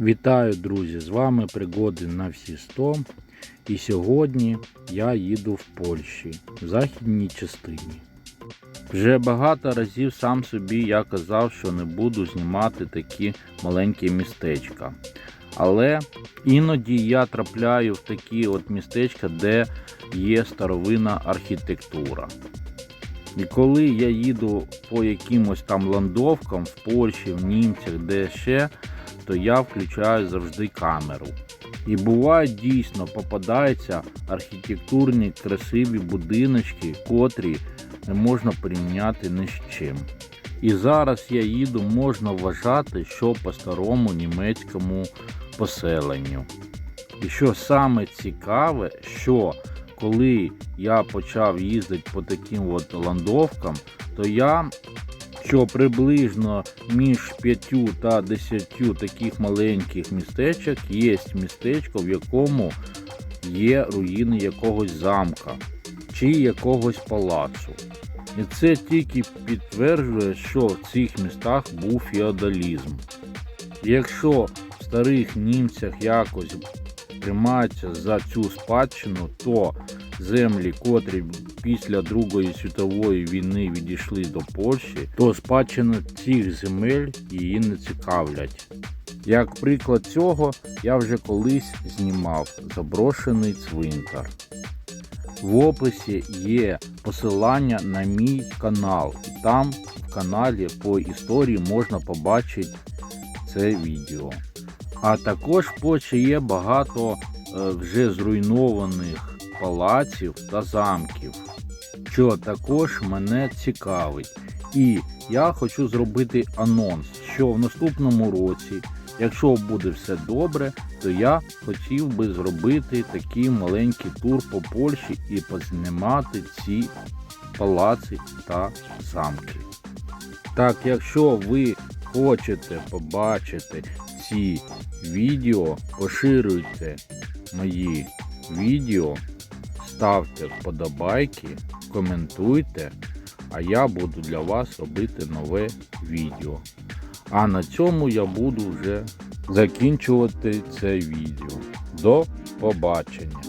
Вітаю, друзі! З вами пригоди на всі 100. І сьогодні я їду в Польщі, в західній частині. Вже багато разів сам собі я казав, що не буду знімати такі маленькі містечка. Але іноді я трапляю в такі от містечка, де є старовинна архітектура. І коли я їду по якимось там ландовкам в Польщі, в Німцях, де ще, то я включаю завжди камеру. І буває дійсно попадаються архітектурні красиві будиночки, котрі не можна порівняти ні з чим. І зараз я їду, можна вважати, що по старому німецькому поселенню. І що саме цікаве, що коли я почав їздити по таким от ландовкам, то я що приблизно між 5 та 10 таких маленьких містечок є містечко, в якому є руїни якогось замка чи якогось палацу. І це тільки підтверджує, що в цих містах був феодалізм. Якщо в старих німцях якось тримаються за цю спадщину, то землі, котрі після Другої світової війни відійшли до Польщі, то спадщина цих земель її не цікавлять. Як приклад цього, я вже колись знімав заброшений цвинтар. В описі є посилання на мій канал, і там в каналі по історії можна побачити це відео. А також в Польщі є багато е, вже зруйнованих палаців та замків, що також мене цікавить. І я хочу зробити анонс, що в наступному році, якщо буде все добре, то я хотів би зробити такий маленький тур по Польщі і познімати ці палаци та замки. Так, якщо ви хочете побачити ці відео, поширюйте мої відео, ставте вподобайки, коментуйте, а я буду для вас робити нове відео. А на цьому я буду вже закінчувати це відео. До побачення!